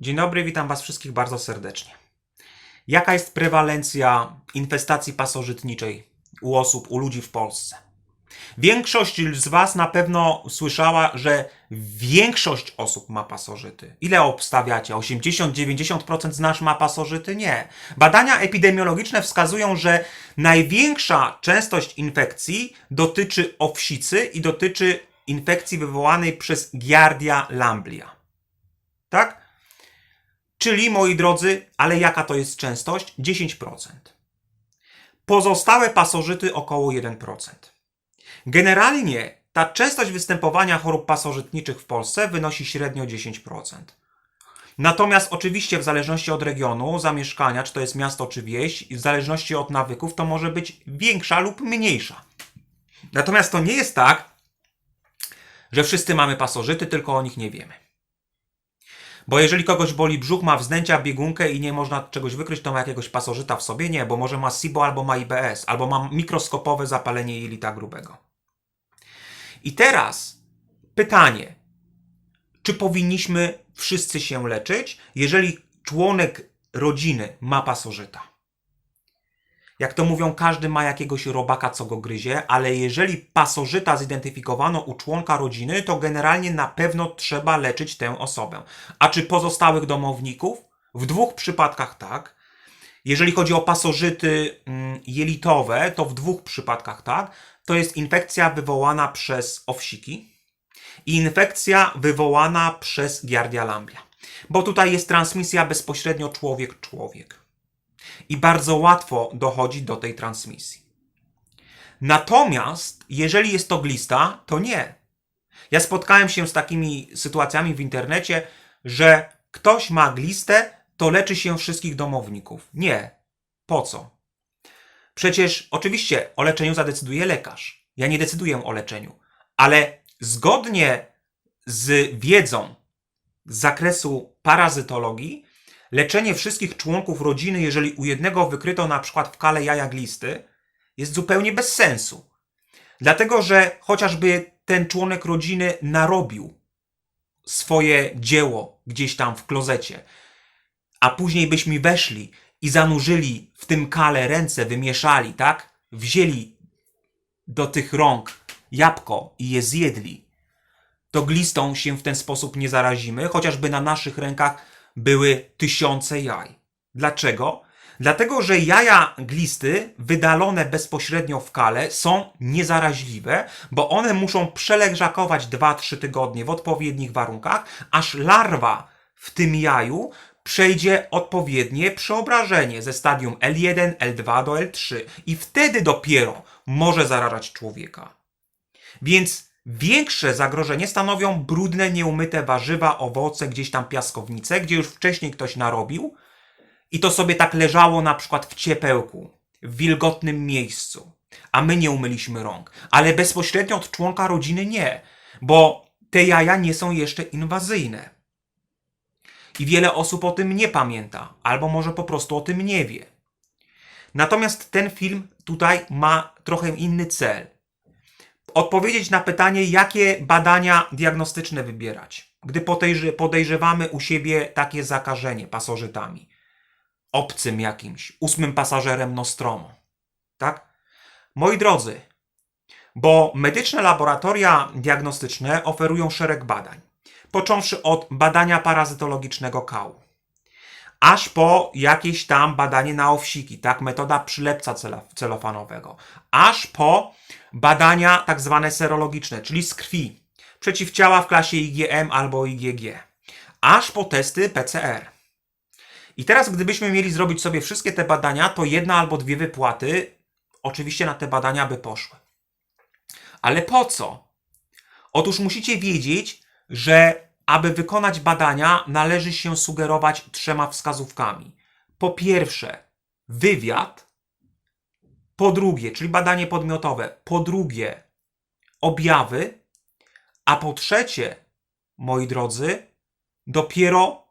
Dzień dobry, witam Was wszystkich bardzo serdecznie. Jaka jest prewalencja infestacji pasożytniczej u osób, u ludzi w Polsce? Większość z Was na pewno słyszała, że większość osób ma pasożyty. Ile obstawiacie? 80-90% z nas ma pasożyty? Nie. Badania epidemiologiczne wskazują, że największa częstość infekcji dotyczy owsicy i dotyczy infekcji wywołanej przez Giardia lamblia. Tak? Czyli, moi drodzy, ale jaka to jest częstość? 10%. Pozostałe pasożyty około 1%. Generalnie ta częstość występowania chorób pasożytniczych w Polsce wynosi średnio 10%. Natomiast oczywiście w zależności od regionu, zamieszkania, czy to jest miasto czy wieś, w zależności od nawyków, to może być większa lub mniejsza. Natomiast to nie jest tak, że wszyscy mamy pasożyty, tylko o nich nie wiemy. Bo jeżeli kogoś boli brzuch, ma wzdęcia, biegunkę i nie można czegoś wykryć, to ma jakiegoś pasożyta w sobie? Nie, bo może ma SIBO albo ma IBS, albo ma mikroskopowe zapalenie jelita grubego. I teraz pytanie, czy powinniśmy wszyscy się leczyć, jeżeli członek rodziny ma pasożyta? Jak to mówią, każdy ma jakiegoś robaka, co go gryzie, ale jeżeli pasożyta zidentyfikowano u członka rodziny, to generalnie na pewno trzeba leczyć tę osobę. A czy pozostałych domowników? W dwóch przypadkach tak. Jeżeli chodzi o pasożyty mm, jelitowe, to w dwóch przypadkach tak. To jest infekcja wywołana przez owsiki i infekcja wywołana przez Giardia lamblia. Bo tutaj jest transmisja bezpośrednio człowiek-człowiek i bardzo łatwo dochodzi do tej transmisji. Natomiast, jeżeli jest to glista, to nie. Ja spotkałem się z takimi sytuacjami w internecie, że ktoś ma glistę, to leczy się wszystkich domowników. Nie. Po co? Przecież oczywiście o leczeniu zadecyduje lekarz. Ja nie decyduję o leczeniu, ale zgodnie z wiedzą z zakresu parazytologii, leczenie wszystkich członków rodziny, jeżeli u jednego wykryto na przykład w kale jaja glisty, jest zupełnie bez sensu. Dlatego, że chociażby ten członek rodziny narobił swoje dzieło gdzieś tam w klozecie, a później byśmy weszli i zanurzyli w tym kale ręce, wymieszali, tak? Wzięli do tych rąk jabłko i je zjedli, to glistą się w ten sposób nie zarazimy, chociażby na naszych rękach były tysiące jaj. Dlaczego? Dlatego, że jaja glisty wydalone bezpośrednio w kale są niezaraźliwe, bo one muszą przeleżakować 2-3 tygodnie w odpowiednich warunkach, aż larwa w tym jaju przejdzie odpowiednie przeobrażenie ze stadium L1, L2 do L3 i wtedy dopiero może zarażać człowieka. Więc Większe zagrożenie stanowią brudne, nieumyte warzywa, owoce, gdzieś tam piaskownice, gdzie już wcześniej ktoś narobił i to sobie tak leżało na przykład w ciepełku, w wilgotnym miejscu, a my nie umyliśmy rąk. Ale bezpośrednio od członka rodziny nie, bo te jaja nie są jeszcze inwazyjne. I wiele osób o tym nie pamięta, albo może po prostu o tym nie wie. Natomiast ten film tutaj ma trochę inny cel odpowiedzieć na pytanie, jakie badania diagnostyczne wybierać, gdy podejrze- podejrzewamy u siebie takie zakażenie pasożytami. Obcym jakimś, ósmym pasażerem Nostromo. Tak? Moi drodzy, bo medyczne laboratoria diagnostyczne oferują szereg badań. Począwszy od badania parazytologicznego kału, aż po jakieś tam badanie na owsiki, tak, metoda przylepca celo- celofanowego, aż po badania tak zwane serologiczne, czyli z krwi, przeciwciała w klasie IgM albo IgG, aż po testy PCR. I teraz, gdybyśmy mieli zrobić sobie wszystkie te badania, to jedna albo dwie wypłaty oczywiście na te badania by poszły. Ale po co? Otóż musicie wiedzieć, że aby wykonać badania, należy się sugerować trzema wskazówkami. Po pierwsze, wywiad. Po drugie, czyli badanie podmiotowe. Po drugie, objawy. A po trzecie, moi drodzy, dopiero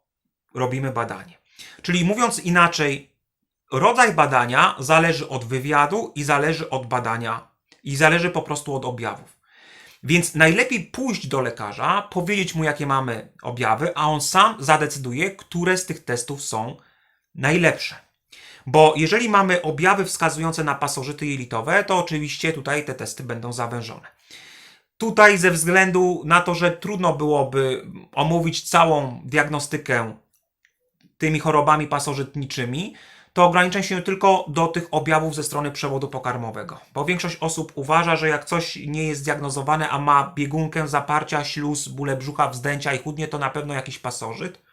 robimy badanie. Czyli mówiąc inaczej, rodzaj badania zależy od wywiadu i zależy od badania i zależy po prostu od objawów. Więc najlepiej pójść do lekarza, powiedzieć mu, jakie mamy objawy, a on sam zadecyduje, które z tych testów są najlepsze. Bo jeżeli mamy objawy wskazujące na pasożyty jelitowe, to oczywiście tutaj te testy będą zawężone. Tutaj ze względu na to, że trudno byłoby omówić całą diagnostykę tymi chorobami pasożytniczymi, to ograniczę się tylko do tych objawów ze strony przewodu pokarmowego. Bo większość osób uważa, że jak coś nie jest zdiagnozowane, a ma biegunkę zaparcia, śluz, bóle brzucha, wzdęcia i chudnie, to na pewno jakiś pasożyt.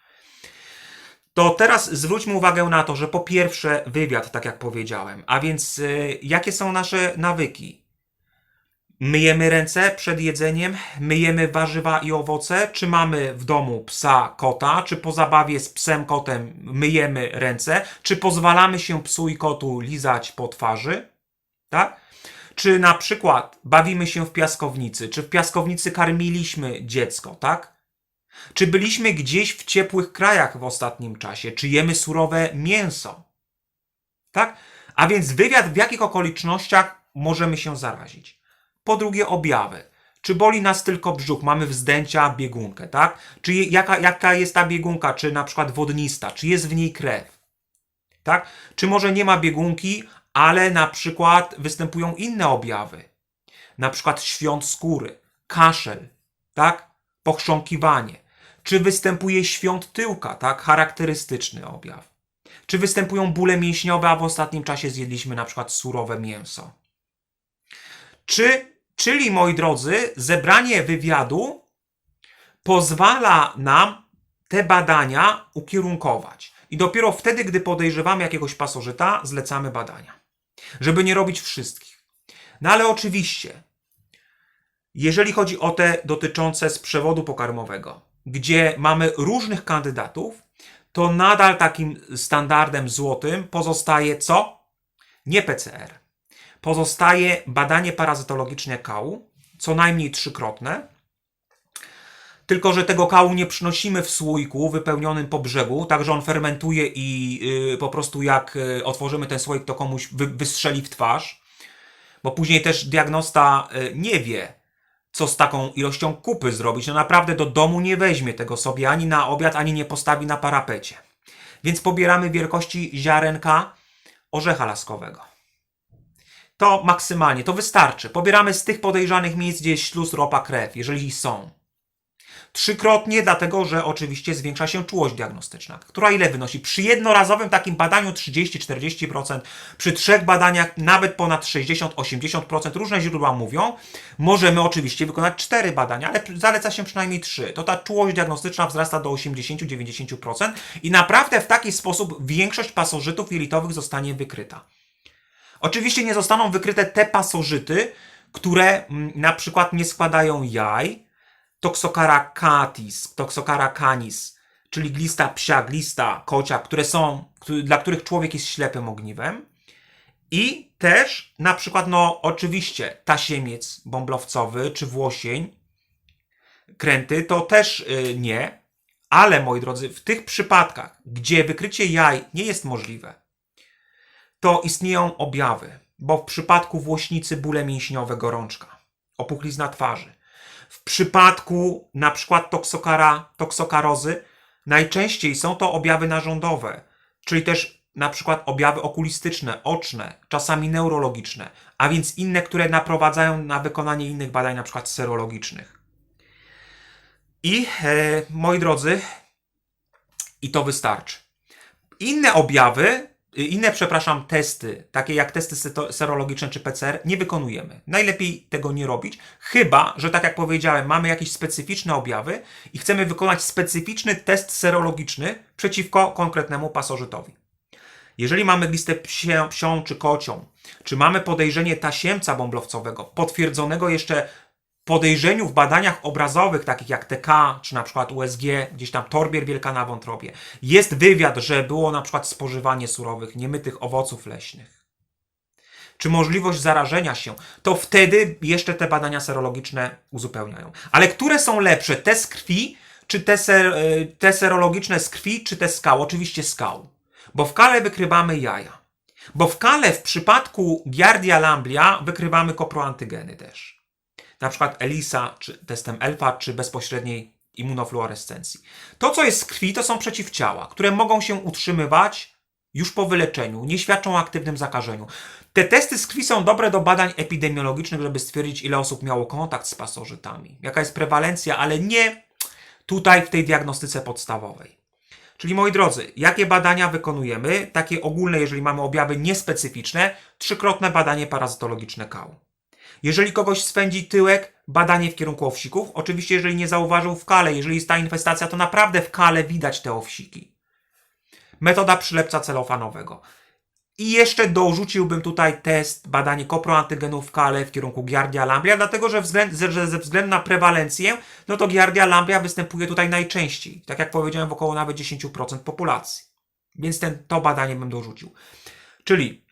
To teraz zwróćmy uwagę na to, że po pierwsze wywiad, tak jak powiedziałem, a więc y, jakie są nasze nawyki? Myjemy ręce przed jedzeniem, myjemy warzywa i owoce, czy mamy w domu psa, kota, czy po zabawie z psem, kotem myjemy ręce, czy pozwalamy się psu i kotu lizać po twarzy, tak? Czy na przykład bawimy się w piaskownicy, czy w piaskownicy karmiliśmy dziecko, tak? Czy byliśmy gdzieś w ciepłych krajach w ostatnim czasie, czy jemy surowe mięso, tak? A więc wywiad, w jakich okolicznościach możemy się zarazić. Po drugie, objawy. Czy boli nas tylko brzuch, mamy wzdęcia, biegunkę, tak? Czy jaka, jaka jest ta biegunka, czy na przykład wodnista, czy jest w niej krew, tak? Czy może nie ma biegunki, ale na przykład występują inne objawy, na przykład świąt skóry, kaszel, tak? Pochrząkiwanie. Czy występuje świąt tyłka, tak? Charakterystyczny objaw. Czy występują bóle mięśniowe, a w ostatnim czasie zjedliśmy na przykład surowe mięso. Czy, czyli moi drodzy, zebranie wywiadu pozwala nam te badania ukierunkować. I dopiero wtedy, gdy podejrzewamy jakiegoś pasożyta, zlecamy badania. Żeby nie robić wszystkich. No ale oczywiście, jeżeli chodzi o te dotyczące z przewodu pokarmowego, gdzie mamy różnych kandydatów, to nadal takim standardem złotym pozostaje co? Nie PCR pozostaje badanie parazytologiczne kału, co najmniej trzykrotne. Tylko, że tego kału nie przynosimy w słoiku wypełnionym po brzegu, tak że on fermentuje i yy, po prostu jak yy, otworzymy ten słoik, to komuś wy, wystrzeli w twarz. Bo później też diagnosta yy, nie wie, co z taką ilością kupy zrobić. No naprawdę do domu nie weźmie tego sobie ani na obiad, ani nie postawi na parapecie. Więc pobieramy wielkości ziarenka orzecha laskowego to maksymalnie, to wystarczy. Pobieramy z tych podejrzanych miejsc, gdzie jest śluz, ropa, krew, jeżeli są. Trzykrotnie, dlatego że oczywiście zwiększa się czułość diagnostyczna, która ile wynosi? Przy jednorazowym takim badaniu 30-40%, przy trzech badaniach nawet ponad 60-80%, różne źródła mówią, możemy oczywiście wykonać cztery badania, ale zaleca się przynajmniej trzy. To ta czułość diagnostyczna wzrasta do 80-90% i naprawdę w taki sposób większość pasożytów jelitowych zostanie wykryta. Oczywiście nie zostaną wykryte te pasożyty, które mm, na przykład nie składają jaj, Toxocara catis, Toxocara canis, czyli glista psia, glista kocia, które są, dla których człowiek jest ślepym ogniwem. I też na przykład, no oczywiście, tasiemiec bąblowcowy czy włosień, kręty, to też yy, nie. Ale moi drodzy, w tych przypadkach, gdzie wykrycie jaj nie jest możliwe, to istnieją objawy, bo w przypadku włośnicy bóle mięśniowe, gorączka, opuchlizna twarzy. W przypadku na przykład toksokara, toksokarozy najczęściej są to objawy narządowe, czyli też na przykład objawy okulistyczne, oczne, czasami neurologiczne, a więc inne, które naprowadzają na wykonanie innych badań, na przykład serologicznych. I e, moi drodzy, i to wystarczy. Inne objawy inne, przepraszam, testy, takie jak testy serologiczne czy PCR, nie wykonujemy. Najlepiej tego nie robić, chyba, że tak jak powiedziałem, mamy jakieś specyficzne objawy i chcemy wykonać specyficzny test serologiczny przeciwko konkretnemu pasożytowi. Jeżeli mamy glistę psią, psią czy kocią, czy mamy podejrzenie tasiemca bąblowcowego, potwierdzonego jeszcze podejrzeniu w badaniach obrazowych, takich jak TK, czy na przykład USG, gdzieś tam torbier wielka na wątrobie, jest wywiad, że było na przykład spożywanie surowych, niemytych owoców leśnych, czy możliwość zarażenia się, to wtedy jeszcze te badania serologiczne uzupełniają. Ale które są lepsze? Te z krwi, czy te, ser, y, te serologiczne z krwi, czy te skał? Oczywiście skał. Bo w kale wykrywamy jaja. Bo w kale w przypadku Giardia lamblia wykrywamy koproantygeny też. Na przykład ELISA, czy testem ELFA, czy bezpośredniej immunofluorescencji. To, co jest z krwi, to są przeciwciała, które mogą się utrzymywać już po wyleczeniu, nie świadczą o aktywnym zakażeniu. Te testy z krwi są dobre do badań epidemiologicznych, żeby stwierdzić, ile osób miało kontakt z pasożytami, jaka jest prewalencja, ale nie tutaj w tej diagnostyce podstawowej. Czyli moi drodzy, jakie badania wykonujemy? Takie ogólne, jeżeli mamy objawy niespecyficzne, trzykrotne badanie parazytologiczne kału. Jeżeli kogoś swędzi tyłek, badanie w kierunku owsików. Oczywiście, jeżeli nie zauważył w kale, jeżeli jest ta infestacja, to naprawdę w kale widać te owsiki. Metoda przylepca celofanowego. I jeszcze dorzuciłbym tutaj test, badanie koproantygenów w kale w kierunku Giardia lamblia, dlatego że, względ, że ze względu na prewalencję, no to Giardia lamblia występuje tutaj najczęściej. Tak jak powiedziałem, w około nawet 10% populacji. Więc ten, to badanie bym dorzucił. Czyli,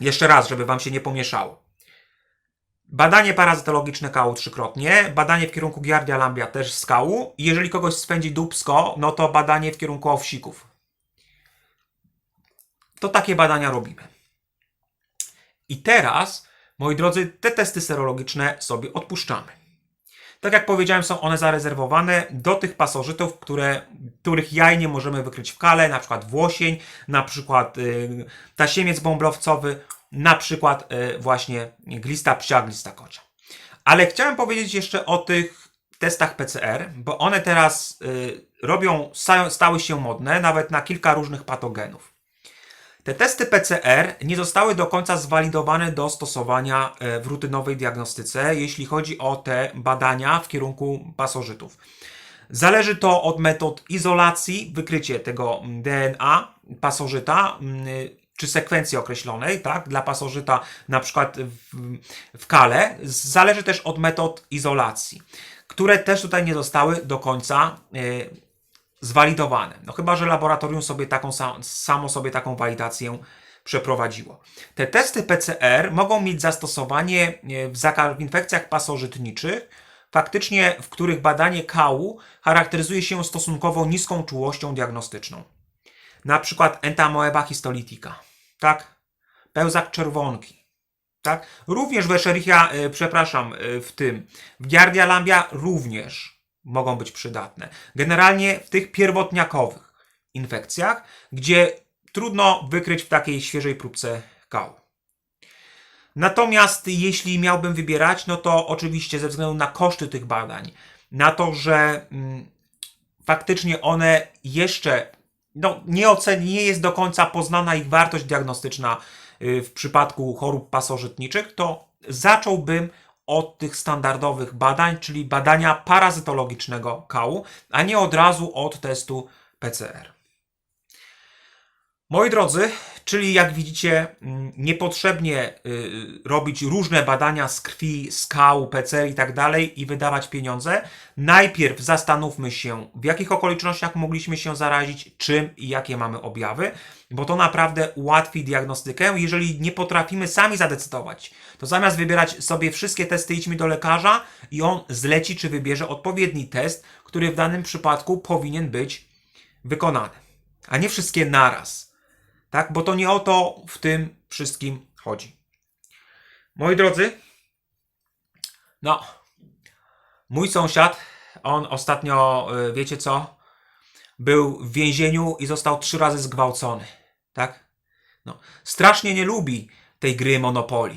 jeszcze raz, żeby Wam się nie pomieszało. Badanie parazytologiczne kału trzykrotnie, badanie w kierunku Giardia lamblia też z kału. Jeżeli kogoś swędzi dubsko, no to badanie w kierunku owsików. To takie badania robimy. I teraz, moi drodzy, te testy serologiczne sobie odpuszczamy. Tak jak powiedziałem, są one zarezerwowane do tych pasożytów, które, których jaj nie możemy wykryć w kale, na przykład włosień, na przykład y, tasiemiec bąblowcowy, na przykład y, właśnie glista psia, glista kocia. Ale chciałem powiedzieć jeszcze o tych testach PCR, bo one teraz y, robią, sta- stały się modne nawet na kilka różnych patogenów. Te testy PCR nie zostały do końca zwalidowane do stosowania e, w rutynowej diagnostyce, jeśli chodzi o te badania w kierunku pasożytów. Zależy to od metod izolacji, wykrycie tego DNA pasożyta, czy sekwencji określonej, tak, dla pasożyta na przykład w, w kale. Zależy też od metod izolacji, które też tutaj nie zostały do końca e, zwalidowane. No chyba, że laboratorium sobie taką sa- samo sobie taką walidację przeprowadziło. Te testy PCR mogą mieć zastosowanie e, w infekcjach pasożytniczych, faktycznie w których badanie kału charakteryzuje się stosunkowo niską czułością diagnostyczną. Na przykład entamoeba histolitica, tak? Pełzak czerwonki, tak? Również w Escherichia, e, przepraszam, e, w tym, w Giardia lambia również mogą być przydatne. Generalnie w tych pierwotniakowych infekcjach, gdzie trudno wykryć w takiej świeżej próbce kału. Natomiast jeśli miałbym wybierać, no to oczywiście ze względu na koszty tych badań, na to, że mm, faktycznie one jeszcze no, nie, nie jest do końca poznana ich wartość diagnostyczna y, w przypadku chorób pasożytniczych, to zacząłbym od tych standardowych badań, czyli badania parazytologicznego kału, a nie od razu od testu PCR. Moi drodzy, czyli jak widzicie, mm, niepotrzebnie y, robić różne badania z krwi, z kału, PCR i tak dalej i wydawać pieniądze. Najpierw zastanówmy się, w jakich okolicznościach mogliśmy się zarazić, czym i jakie mamy objawy, bo to naprawdę ułatwi diagnostykę. Jeżeli nie potrafimy sami zadecydować, to zamiast wybierać sobie wszystkie testy, idźmy do lekarza i on zleci czy wybierze odpowiedni test, który w danym przypadku powinien być wykonany, a nie wszystkie naraz. Tak? Bo to nie o to w tym wszystkim chodzi. Moi drodzy, no, mój sąsiad, on ostatnio, y, wiecie co, był w więzieniu i został trzy razy zgwałcony. Tak? No, strasznie nie lubi tej gry Monopoly.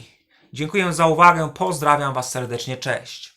Dziękuję za uwagę, pozdrawiam Was serdecznie, cześć.